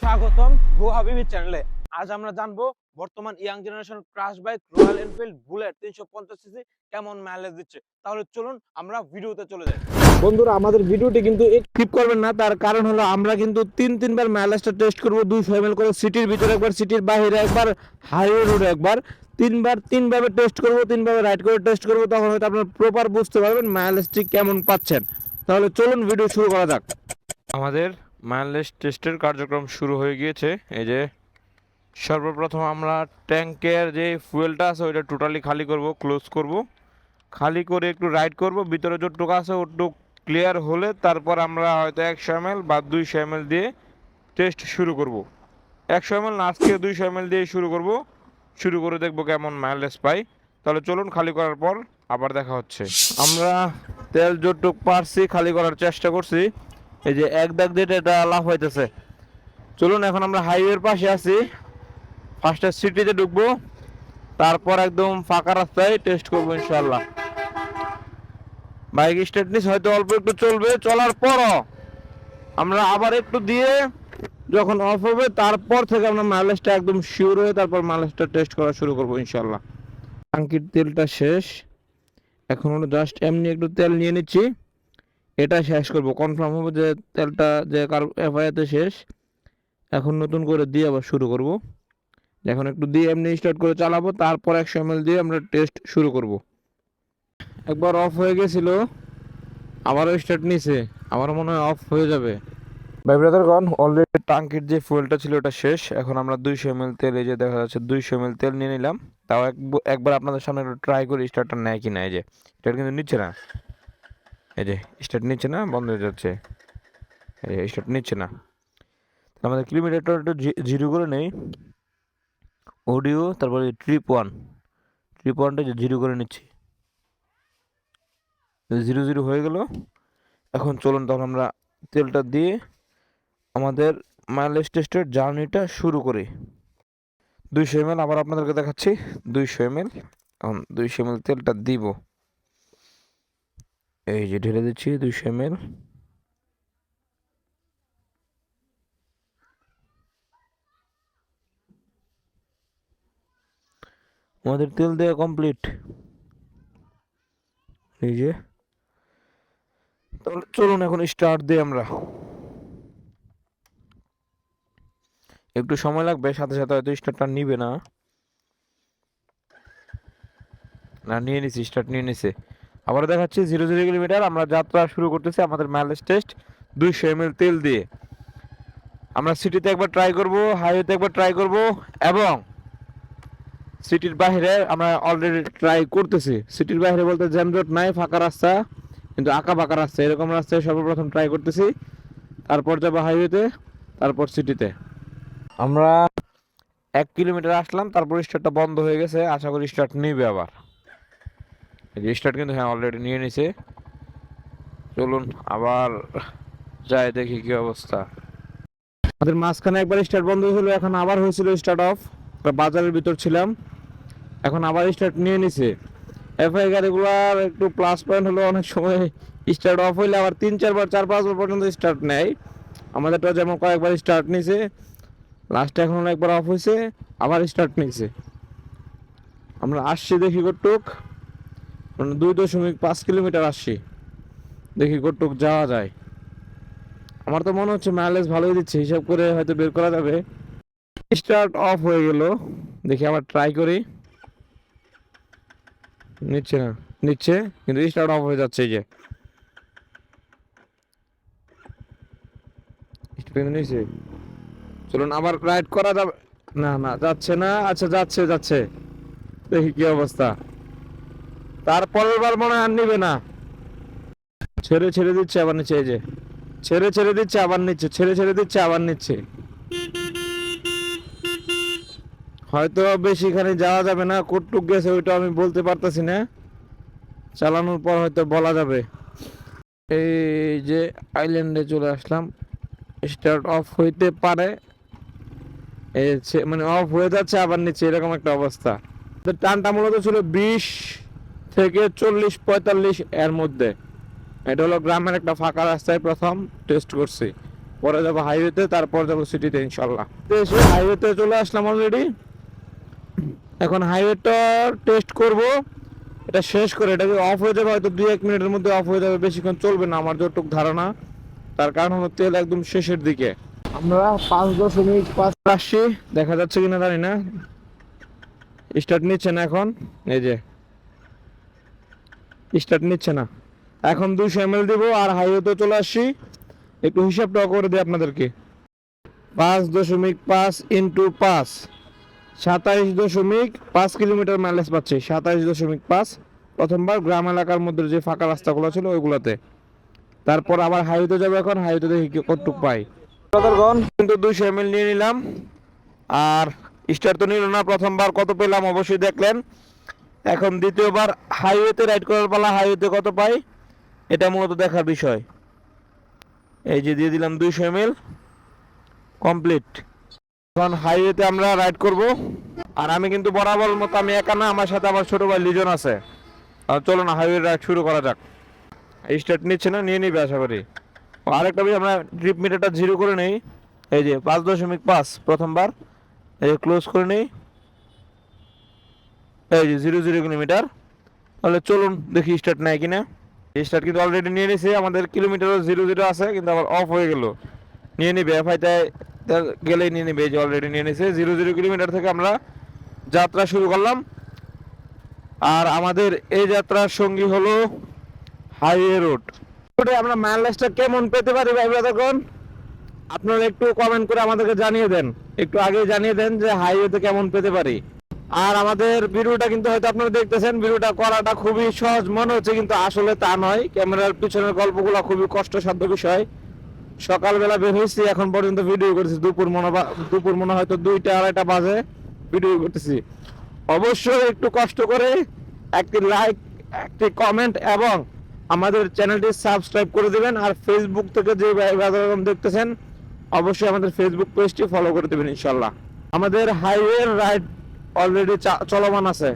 স্বাগতম গো হাবিবি চ্যানেলে। আজ আমরা জানব বর্তমান young generation crush bike Royal Enfield bullet তিনশো পঞ্চাশ সিসি কেমন মাইলেজ দিচ্ছে। তাহলে চলুন আমরা ভিডিওতে চলে যাই। বন্ধুরা, আমাদের ভিডিওটি কিন্তু স্কিপ করবেন না, তার কারণ হলো আমরা কিন্তু তিন তিনবার মাইলেজটা টেস্ট করব, দুইশো এম করে সিটির ভিতরে একবার, সিটির বাইরে একবার হাইওয়ে রোডে একবার। তিনবার, তিনভাবে টেস্ট করব, তিনভাবে রাইড করে টেস্ট করব, তখন হয়তো আপনার প্রপার বুঝতে পারবেন মাইলেজটি কেমন পাচ্ছেন। তাহলে চলুন ভিডিও শুরু করা যাক। আমাদের মাইলেজ টেস্টের কার্যক্রম শুরু হয়ে গিয়েছে। এই যে সর্বপ্রথম আমরা ট্যাঙ্কের যে ফুয়েলটা আছে, ওইটা টোটালি খালি করব ক্লোজ করব। খালি করে একটু রাইড করব, ভিতরে যতটুকু আছে ওটুক ক্লিয়ার হলে তারপর আমরা হয়তো একশো এম বা দুইশো এম দিয়ে টেস্ট শুরু করব। একশো এম না, আজকে দুইশো এম দিয়ে শুরু করব। শুরু করে দেখব কেমন মাইলেজ পাই। তাহলে চলুন খালি করার পর আবার দেখা হচ্ছে। আমরা তেল যতটুক পারছি খালি করার চেষ্টা করছি। এই যে এক দাগ দিয়ে এটা লাভ হইতেছে। চলুন, এখন আমরা হাইওয়ের পাশে আছি। ফার্স্টে সিটিতে ঢুকবো। তারপর একদম ফাঁকা রাস্তায় টেস্ট করব ইনশাল্লাহ বাইক স্টেটনিস হয়তো অল্প একটু চলবে। চলার পরও আমরা আবার একটু দিয়ে যখন অফ হবে, তারপর থেকে আমরা মাইলেজটা একদম শিওর হয়ে তারপর মাইলেজটা টেস্ট করা শুরু করব ইনশাল্লাহ টাঙ্কির তেলটা শেষ। এখন জাস্ট এমনি একটু তেল নিয়ে নিচ্ছি। এটা শেষ করব। কনফার্ম হবে যে তেলটা যে কার এফআইআতে শেষ, এখন নতুন করে দিয়ে আবার শুরু করব। এখন একটু দিয়ে এমনি স্টার্ট করে চালাবো, তারপর একশো এম দিয়ে আমরা টেস্ট শুরু করব। একবার অফ হয়ে গেছিল, আবারও স্টার্ট নিছে আমার মনে হয় অফ হয়ে যাবে। ভাই ব্রাদারগণ অলরেডি টাঙ্কির যে ফুয়েলটা ছিল ওটা শেষ, এখন আমরা দুইশো এম তেল, এই যে দেখা যাচ্ছে দুইশো এম তেল নিয়ে নিলাম। তাও এক- একবার আপনাদের সামনে একটু ট্রাই করি স্টার্টটা নেয় কি না, এই যে। স্টার্ট কিন্তু নিচ্ছে না। এই যে স্টার্ট নিচ্ছে না? বন্ধ হয়ে যাচ্ছে। এই যে স্টার্ট নিচ্ছে না। তাহলে আমাদের কিলোমিটারটা একটু জিরো করে নেই। অডিও তারপরে ট্রিপ ওয়ান ট্রিপ ওয়ানটা জিরো করে নিচ্ছি। জিরো জিরো হয়ে গেল, এখন চলুন তখন আমরা তেলটা দিয়ে আমাদের মাইলেজ টেস্টের জার্নিটা শুরু করি। দুইশো এম আবার আপনাদেরকে দেখাচ্ছি। দুইশো এম এখন দুইশো এম তেলটা দিব। এই যে ঢেলে দিচ্ছি দুইশো এম এল আমাদের তেল দেওয়া কমপ্লিট এই যে। তাহলে চলুন এখন স্টার্ট দিই আমরা। একটু সময় লাগবে, সাথে সাথে হয়তো স্টার্টটা নিবে না। না, নিয়ে নিছি স্টার্ট নিয়ে নিছে। আবার দেখাচ্ছি জিরো জিরো কিলোমিটার আমরা যাত্রা শুরু করতেছি আমাদের মাইলেজ টেস্ট দুইশো এম তেল দিয়ে। আমরা সিটিতে একবার ট্রাই করব হাইওয়েতে একবার ট্রাই করব, এবং সিটির বাইরে আমরা অলরেডি ট্রাই করতেছি। সিটির বাইরে বলতে জ্যাম রোড নাই, ফাঁকা রাস্তা, কিন্তু আঁকা বাঁকা রাস্তা, এরকম রাস্তায় সর্বপ্রথম ট্রাই করতেছি। তারপর যাব হাইওয়েতে তারপর সিটিতে আমরা এক কিলোমিটার আসলাম, তারপর স্টার্টটা বন্ধ হয়ে গেছে, আশা করি স্টার্ট নিবে আবার। এই স্টার্ট কিন্তু হ্যাঁ অলরেডি নিয়ে নিছে। চলুন, আবার যাই দেখি কি অবস্থা। আমাদের মাঝখানে একবার স্টার্ট বন্ধ হলো, এখন আবার হয়েছিল স্টার্ট অফ বাজারের ভিতর ছিলাম। এখন আবার স্টার্ট নিয়ে নিছে। এফআই গাড়িগুলার একটু প্লাস পয়েন্ট হলো, অনেক সময় স্টার্ট অফ হইলে আবার তিন, চারবার, চার পাঁচবার পর্যন্ত স্টার্ট নেয়। আমাদেরটা যেমন কয়েকবার স্টার্ট নিছে লাস্টে এখন একবার অফ হয়েছে আবার স্টার্ট নিছে। আমরা আসছি দেখি কটুক মানে দুই দশমিক পাঁচ কিলোমিটার আসছি। দেখি কটুক যাওয়া যায়। আমার তো মনে হচ্ছে মাইলেজ ভালোই দিচ্ছে, হিসাব করে হয়তো বের করা যাবে। স্টার্ট অফ হয়ে গেল। দেখি আবার ট্রাই করি। নিচ্ছে না, নিচ্ছে, কিন্তু স্টার্ট অফ হয়ে যাচ্ছে এই যে। চলুন আবার রাইড করা যাবে। না না, যাচ্ছে না। আচ্ছা যাচ্ছে যাচ্ছে। দেখি কি অবস্থা। তারপরের বার মনে আর নিবে না। ছেড়ে ছেড়ে দিচ্ছে, আবার নিচ্ছে, এই যে। ছেড়ে ছেড়ে দিচ্ছে, আবার নিচ্ছে, ছেড়ে ছেড়ে দিচ্ছে, আবার নিচ্ছে। হয়তো বেশিখানে যাওয়া যাবে না কটুক গেছে, ওইটা আমি বলতে পারতেছি না। চালানোর পর হয়তো বলা যাবে। এই যে আইল্যান্ডে চলে আসলাম। স্টার্ট অফ হইতে পারে। মানে অফ হয়ে যাচ্ছে, আবার নিচে এরকম একটা অবস্থা। টানটা মূলত ছিল বিশ। থেকে চল্লিশ পঁয়তাল্লিশ এর মধ্যে। এটা হলো গ্রামের একটা ফাঁকা রাস্তায় প্রথম টেস্ট করছি। পরে যাব হাইওয়েতে তারপর যাব সিটিতে ইনশাল্লাহ এসে হাইওয়েতে চলে আসলাম অলরেডি এখন হাইওয়েটা টেস্ট করব। এটা শেষ করে এটাকে অফ হয়ে যাবে? হয়তো দুই এক মিনিটের মধ্যে অফ হয়ে যাবে। বেশিক্ষণ চলবে না আমার যতটুকু ধারণা। তার কারণ হলো তেল একদম শেষের দিকে। আমরা পাঁচ দশমিক পাঁচ আসছি। দেখা যাচ্ছে কিনা জানি না। স্টার্ট নিচ্ছে না এখন। এই যে। স্টার্ট নিচ্ছে না। এখন দুশো এম এল দিব আর হাইওয়েতে চলে আসছি একটু হিসাবটাও করে দিই আপনাদেরকে। পাঁচ দশমিক পাঁচ ইন্টু পাঁচ। সাতাইশ দশমিক পাঁচ কিলোমিটার মাইলেজ পাচ্ছি। সাতাইশ দশমিক পাঁচ। প্রথমবার গ্রাম এলাকার মধ্যে যে ফাঁকা রাস্তাগুলো ছিল ওইগুলোতে। তারপর আবার হাইওয়েতে যাব এখন। হাইওয়েতে দেখি কতটুক পাই। কিন্তু দুইশো এম নিয়ে নিলাম। আর স্টার তো নিল না। প্রথমবার কত পেলাম অবশ্যই দেখলেন। এখন দ্বিতীয়বার হাইওয়েতে রাইড করার পালা হাইওয়েতে কত পাই? এটা মূলত দেখার বিষয়। এই যে দিয়ে দিলাম দুইশো এম কমপ্লিট এখন হাইওয়েতে আমরা রাইড করব। আর আমি কিন্তু বরাবর মতো আমি একা না, আমার সাথে আমার ছোটো ভাই লিজন আছে। আর চলো না হাইওয়ে রাইড শুরু করা যাক। স্টার্ট নিচ্ছে না, নিয়ে নিবে আশা করি। আরেকটা বিষয়, আমরা ট্রিপ মিটারটা জিরো করে নেই। এই যে পাঁচ দশমিক পাঁচ, প্রথমবার। এই ক্লোজ করে নেই। এই যে জিরো জিরো কিলোমিটার। তাহলে চলুন দেখি স্টার্ট নেয় কিনা। স্টার্ট কিন্তু অলরেডি নিয়ে নিয়েছে আমাদের কিলোমিটারও জিরো জিরো আছে, কিন্তু আবার অফ হয়ে গেল। নিয়ে নিবে এফআইতে গেলেই নিয়ে নিবে, এই যে অলরেডি নিয়ে নিয়েছে জিরো জিরো কিলোমিটার থেকে আমরা যাত্রা শুরু করলাম। আর আমাদের এই যাত্রার সঙ্গী হলো হাইওয়ে রোড রোডে আমরা মাইলেজটা কেমন পেতে পারি ভাই দেখুন আপনারা একটু কমেন্ট করে আমাদেরকে জানিয়ে দেন। একটু আগে জানিয়ে দেন যে হাইওয়েতে কেমন পেতে পারি। আর আমাদের ভিডিওটা কিন্তু হয়তো আপনারা দেখতেছেন, ভিডিওটা করাটা খুবই সহজ। মনে হচ্ছে কিন্তু আসলে তা নয়। ক্যামেরার পিছনের গল্পগুলো খুবই কষ্টসাধ্য বিষয়। সকালবেলা বের হয়েছি, এখন পর্যন্ত ভিডিও করতেছি। দুপুর মনে দুপুর মনে হয়তো দুইটা আড়াইটা বাজে ভিডিও করতেছি। অবশ্যই একটু কষ্ট করে একটি লাইক একটি কমেন্ট এবং আমাদের চ্যানেলটি সাবস্ক্রাইব করে দিবেন। আর ফেসবুক থেকে যে দেখতেছেন, অবশ্যই আমাদের ফেসবুক পেজটি ফলো করে দেবেন ইনশাল্লাহ। আমাদের হাইওয়ে রাইড অলরেডি চলমান আছে।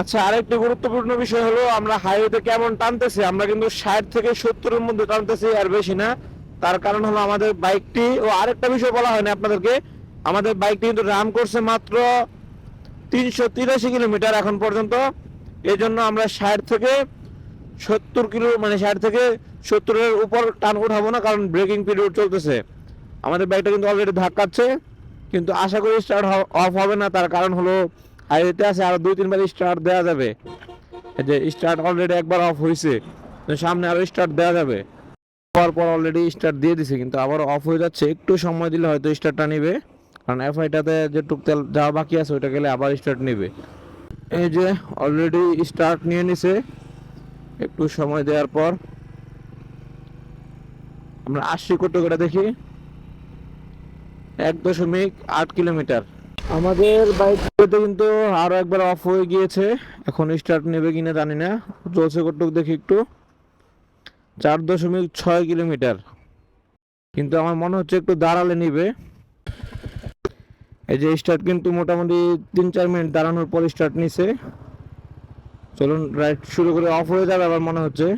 আচ্ছা আরেকটি গুরুত্বপূর্ণ বিষয় হলো, আমরা হাইওয়েতে কেমন টানতেছি? আমরা কিন্তু ষাট থেকে সত্তরের মধ্যে টানতেছি, আর বেশি না। তার কারণ হলো আমাদের বাইকটি ও আরেকটা বিষয় বলা হয়নি আপনাদেরকে, আমাদের বাইকটি কিন্তু রান করছে মাত্র তিনশো তিরাশি কিলোমিটার এখন পর্যন্ত। এই জন্য আমরা ষাট থেকে সত্তর কিলো মানে ষাট থেকে সত্তরের উপর টান উঠাবো না, কারণ ব্রেকিং পিরিয়ড চলতেছে। আমাদের বাইকটা কিন্তু অলরেডি ধাক্কাচ্ছে। কিন্তু আশা করি স্টার্ট অফ হবে না, তার কারণ হলো হাইওয়েতে আছে আরও দুই, তিনবার স্টার্ট দেওয়া যাবে। যে স্টার্ট অলরেডি একবার অফ হয়েছে সামনে আরও স্টার্ট দেওয়া যাবে। পর পর অলরেডি স্টার্ট দিয়ে দিছে, কিন্তু আবার অফ হয়ে যাচ্ছে, একটু সময় দিলে হয়তো স্টার্টটা নেবে। কারণ এফআইটাতে যে তেল যাওয়া বাকি আছে, ওইটা গেলে আবার স্টার্ট নেবে। এই যে অলরেডি স্টার্ট নিয়ে নিছে, একটু সময় দেওয়ার পর, আমরা আশি কোটি করে দেখি। এক দশমিক আট কিলোমিটার। আমাদের বাইকটাতে কিন্তু আরও একবার অফ হয়ে গিয়েছে। এখন স্টার্ট নেবে কিনা জানি না। চলছে কটুক দেখি একটু। চার দশমিক ছয় কিলোমিটার। কিন্তু আমার মনে হচ্ছে একটু দাঁড়ালে নিবে। এই যে স্টার্ট কিন্তু মোটামুটি তিন চার মিনিট দাঁড়ানোর পর স্টার্ট নিছে। চলুন রাইড শুরু করে অফ হয়ে যাবে আবার মনে হচ্ছে।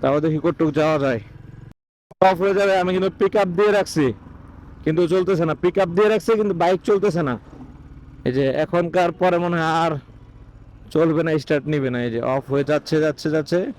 তাও দেখি কটুক যাওয়া যায়। অফ হয়ে যাবে, আমি কিন্তু পিক আপ দিয়ে রাখছি। কিন্তু চলতেছে না। পিক আপ দিয়ে রাখছে, কিন্তু বাইক চলতেছে না। এই যে এখনকার পরে মনে হয় আর চলবে না স্টার্ট নিবে না। এই যে অফ হয়ে যাচ্ছে যাচ্ছে যাচ্ছে।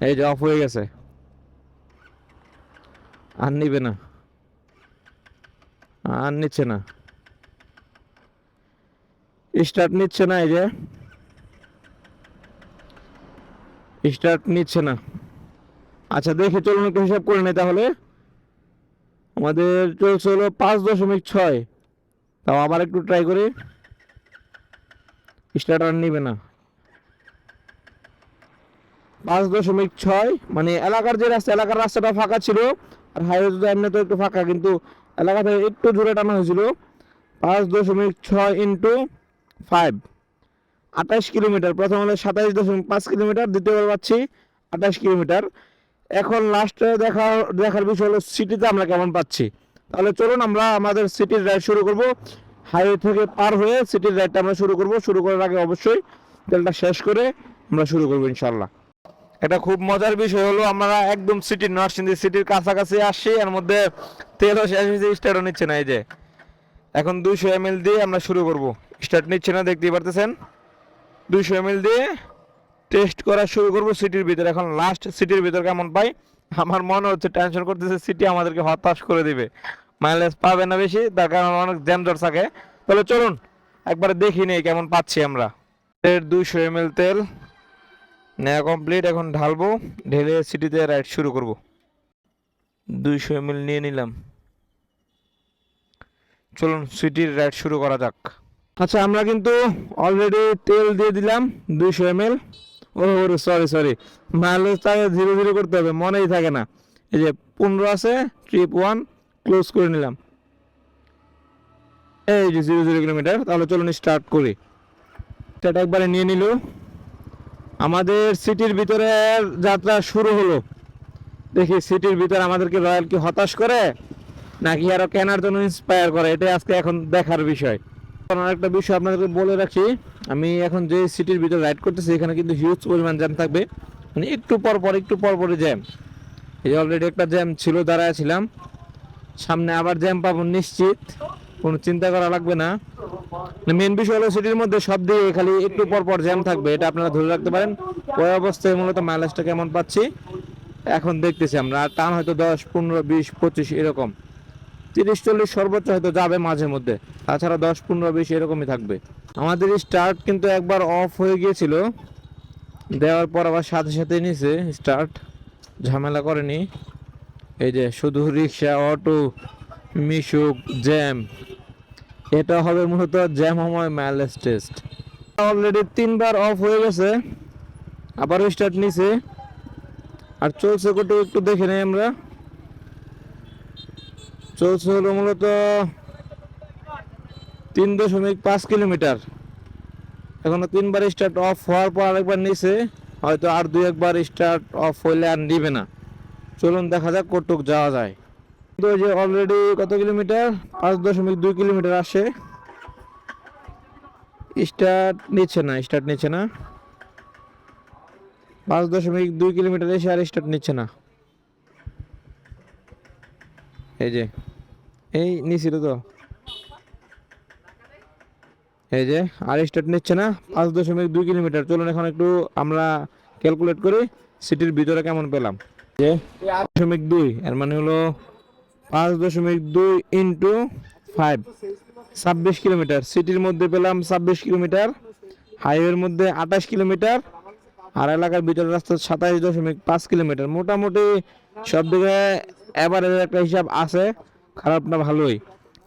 এই যে অফ হয়ে গেছে। আর নিবে না। আর নিচ্ছে না। স্টার্ট নিচ্ছে না, এই যে। স্টার্ট নিচ্ছে না। আচ্ছা দেখে চলুন, একটু হিসাব করে নেই তাহলে। আমাদের চলছে হলো পাঁচ দশমিক ছয়। তাও আবার একটু ট্রাই করি। স্টার্ট আর নিবে না। পাঁচ দশমিক ছয় মানে এলাকার যে রাস্তা, এলাকার রাস্তাটা ফাঁকা ছিল, আর হাইওয়ে তো এমনি তো একটু ফাঁকা, কিন্তু এলাকা থেকে একটু জোরে টানা হয়েছিল। পাঁচ দশমিক ছয় ইন্টু ফাইভ আঠাশ কিলোমিটার, প্রথম হলো সাতাইশ দশমিক পাঁচ কিলোমিটার দ্বিতীয়বার পাচ্ছি আঠাশ কিলোমিটার। এখন লাস্টে দেখা, দেখার বিষয় হলো সিটিতে আমরা কেমন পাচ্ছি? তাহলে চলুন আমরা আমাদের সিটির রাইড শুরু করব। হাইওয়ে থেকে পার হয়ে সিটির রাইডটা আমরা শুরু করব। শুরু করার আগে অবশ্যই তেলটা শেষ করে আমরা শুরু করব ইনশাল্লাহ এটা খুব মজার বিষয় হলো আমরা একদম সিটির নরসিংদী সিটির কাছাকাছি আসছি, এর মধ্যে তেলও শেষ হয়েছে স্টার্টও নিচ্ছে না এই যে। এখন দুইশো এম দিয়ে আমরা শুরু করব। স্টার্ট নিচ্ছে না, দেখতেই পারতেছেন। দুইশো এম দিয়ে টেস্ট করা শুরু করব সিটির ভিতরে। এখন লাস্ট সিটির ভিতর কেমন পাই? আমার মনে হচ্ছে টেনশন করতেছে সিটি আমাদেরকে হতাশ করে দিবে। মাইলেজ পাবে না বেশি, তার কারণ অনেক জ্যাম জট থাকে তাহলে চলুন, একবার দেখি নেই কেমন পাচ্ছি আমরা। দুইশো এম এল তেল নেওয়া কমপ্লিট এখন ঢালবো, ঢেলে সিটিতে রাইড শুরু করব। দুইশো এম নিয়ে নিলাম। চলুন সিটির রাইড শুরু করা যাক। আচ্ছা আমরা কিন্তু অলরেডি তেল দিয়ে দিলাম দুইশো এম এল ও সরি সরি মাইলেজ তাকে ধীরে ধীরে করতে হবে, মনেই থাকে না। এই যে, পনেরো আছে ট্রিপ ওয়ান ক্লোজ করে নিলাম। এই যে জিরো জিরো কিলোমিটার তাহলে চলুন স্টার্ট করি। সেটা একবারে নিয়ে নিল। আমাদের সিটির ভিতরে যাত্রা শুরু হলো। দেখি সিটির ভিতরে আমাদেরকে রয়্যাল কি হতাশ করে, নাকি আরও কেনার জন্য ইন্সপায়ার করে? এটাই আজকে এখন দেখার বিষয়। একটা বিষয় আপনাদেরকে বলে রাখি, আমি এখন যে সিটির ভিতরে রাইড করতেছি, এখানে কিন্তু হিউজ পরিমাণ জ্যাম থাকবে। মানে একটু পর পর, একটু পর পরই জ্যাম এই অলরেডি একটা জ্যাম ছিল, দাঁড়ায় ছিলাম। সামনে আবার জ্যাম পাবো নিশ্চিত। কোনো চিন্তা করা লাগবে না। মেন বিষয় হলো সিটির মধ্যে সব দিকে খালি একটু পর পর জ্যাম থাকবে, এটা আপনারা ধরে রাখতে পারেন। ওই অবস্থায় মূলত মাইলেজটা কেমন পাচ্ছি, এখন দেখতেছি আমরা। আর টান হয়তো দশ, পনেরো, বিশ, পঁচিশ, এরকম। তিরিশ চল্লিশ সর্বোচ্চ হয়তো যাবে মাঝে মধ্যে। তাছাড়া দশ পনেরো বিশ এরকমই থাকবে। আমাদের স্টার্ট কিন্তু একবার অফ হয়ে গিয়েছিল। দেওয়ার পর আবার সাথে সাথে নিছে স্টার্ট ঝামেলা করেনি। এই যে শুধু রিক্সা, অটো, মিশুক, জ্যাম। এটা হবে মূলত জ্যামময় মাইলেজ টেস্ট অলরেডি তিনবার অফ হয়ে গেছে। আবার স্টার্ট নিছে। আর চলছে কত একটু দেখে নেই আমরা। চলছে হলো মূলত তিন দশমিক পাঁচ কিলোমিটার। এখনও তিনবার স্টার্ট অফ হওয়ার পর আরেকবার নিছে, হয়তো আর দুই একবার স্টার্ট অফ হইলে আর নিবে না। চলুন দেখা যাক কটুক যাওয়া যায়। তো যে অলরেডি কত কিলোমিটার? পাঁচ দশমিক দুই কিলোমিটার আসে। স্টার্ট নিচ্ছে না স্টার্ট নিচ্ছে না। পাঁচ দশমিক দুই কিলোমিটার এসে আর স্টার্ট নিচ্ছে না। এই যে। এই নিছিল তো এই যে, আর স্টার্ট নিচ্ছে না, পাঁচ দশমিক দুই কিলোমিটার। চলুন এখন একটু আমরা ক্যালকুলেট করি সিটির ভিতরে কেমন পেলাম। যে দশমিক দুই, এর মানে হলো পাঁচ দশমিক দুই ইন্টু ফাইভ ছাব্বিশ কিলোমিটার সিটির মধ্যে পেলাম ছাব্বিশ কিলোমিটার হাইওয়ের মধ্যে আঠাশ কিলোমিটার, আর এলাকার ভিতরে রাস্তা সাতাশ দশমিক পাঁচ কিলোমিটার। মোটামুটি সব দিকে অ্যাভারেজ একটা হিসাব আছে, খারাপ না ভালোই।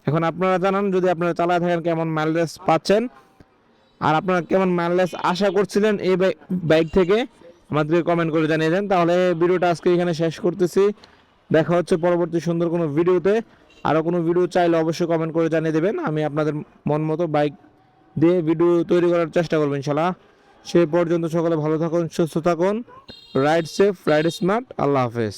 এখন আপনারা জানান যদি আপনারা চালায় থাকেন কেমন মাইলেজ পাচ্ছেন। আর আপনারা কেমন মাইলেজ আশা করছিলেন এই বাইক থেকে, আমাদেরকে কমেন্ট করে জানিয়ে দেন। তাহলে ভিডিওটা আজকে এখানে শেষ করতেছি। দেখা হচ্ছে পরবর্তী সুন্দর কোনো ভিডিওতে। আরও কোনো ভিডিও চাইলে অবশ্যই কমেন্ট করে জানিয়ে দেবেন। আমি আপনাদের মন মতো বাইক দিয়ে ভিডিও তৈরি করার চেষ্টা করব ইনশাল্লাহ সে পর্যন্ত সকলে ভালো থাকুন, সুস্থ থাকুন। রাইড সেফ রাইড স্মার্ট আল্লাহ হাফেজ।